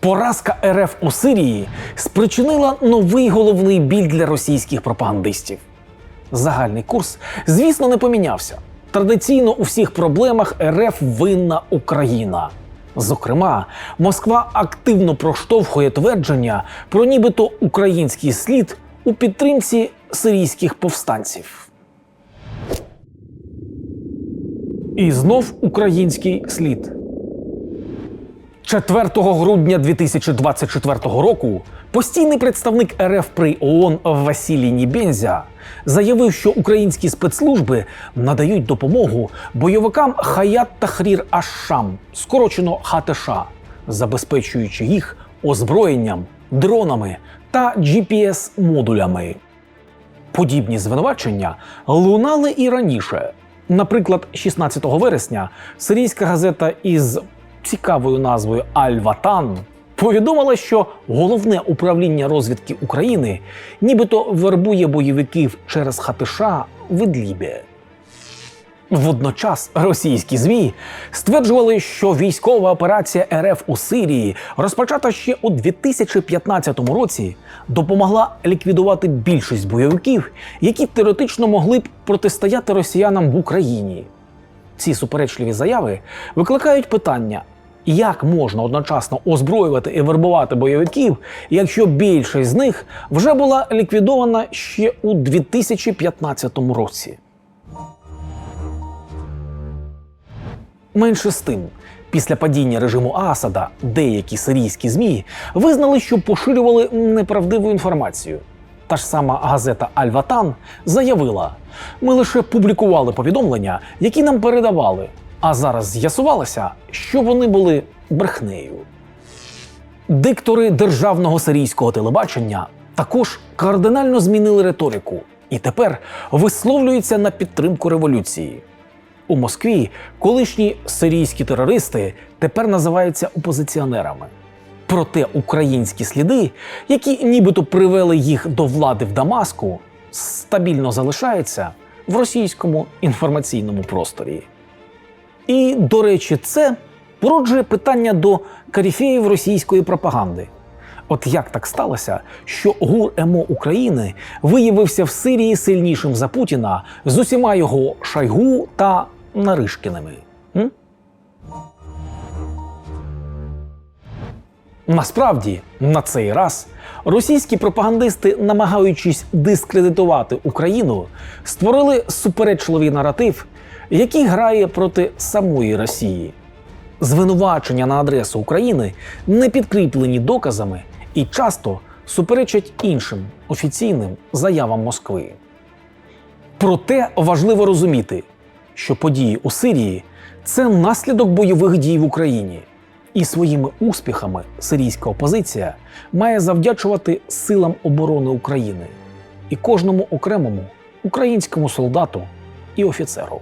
Поразка РФ у Сирії спричинила новий головний біль для російських пропагандистів. Загальний курс, звісно, не помінявся. Традиційно у всіх проблемах РФ винна Україна. Зокрема, Москва активно проштовхує твердження про нібито український слід у підтримці сирійських повстанців. І знов український слід. 4 грудня 2024 року постійний представник РФ при ООН Василій Нібензя заявив, що українські спецслужби надають допомогу бойовикам Хаят Тахрір Аш-Шам, скорочено ХТШ, забезпечуючи їх озброєнням, дронами та GPS-модулями. Подібні звинувачення лунали і раніше. Наприклад, 16 вересня сирійська газета із цікавою назвою Аль-Ватан повідомила, що головне управління розвідки України нібито вербує бойовиків через ХТШ в Ідлібі. Водночас російські ЗМІ стверджували, що військова операція РФ у Сирії, розпочата ще у 2015 році, допомогла ліквідувати більшість бойовиків, які теоретично могли б протистояти росіянам в Україні. Ці суперечливі заяви викликають питання. Як можна одночасно озброювати і вербувати бойовиків, якщо більшість з них вже була ліквідована ще у 2015 році? Менше з тим, після падіння режиму Асада деякі сирійські ЗМІ визнали, що поширювали неправдиву інформацію. Та ж сама газета Аль-Ватан заявила: ми лише публікували повідомлення, які нам передавали, а зараз з'ясувалося, що вони були брехнею. Диктори державного сирійського телебачення також кардинально змінили риторику і тепер висловлюються на підтримку революції. У Москві колишні сирійські терористи тепер називаються опозиціонерами. Проте українські сліди, які нібито привели їх до влади в Дамаску, стабільно залишаються в російському інформаційному просторі. І, до речі, це породжує питання до каріфеїв російської пропаганди. От як так сталося, що ГУР МО України виявився в Сирії сильнішим за Путіна з усіма його Шайгу та Наришкіними? М? Насправді, на цей раз російські пропагандисти, намагаючись дискредитувати Україну, створили суперечливий наратив, який грає проти самої Росії. Звинувачення на адресу України не підкріплені доказами і часто суперечать іншим офіційним заявам Москви. Проте важливо розуміти, що події у Сирії це наслідок бойових дій в Україні, і своїми успіхами сирійська опозиція має завдячувати силам оборони України і кожному окремому українському солдату і офіцеру.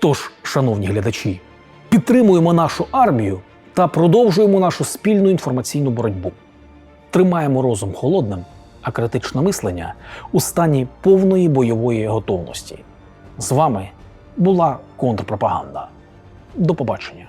Тож, шановні глядачі, підтримуємо нашу армію та продовжуємо нашу спільну інформаційну боротьбу. Тримаємо розум холодним, а критичне мислення у стані повної бойової готовності. З вами була контрпропаганда. До побачення.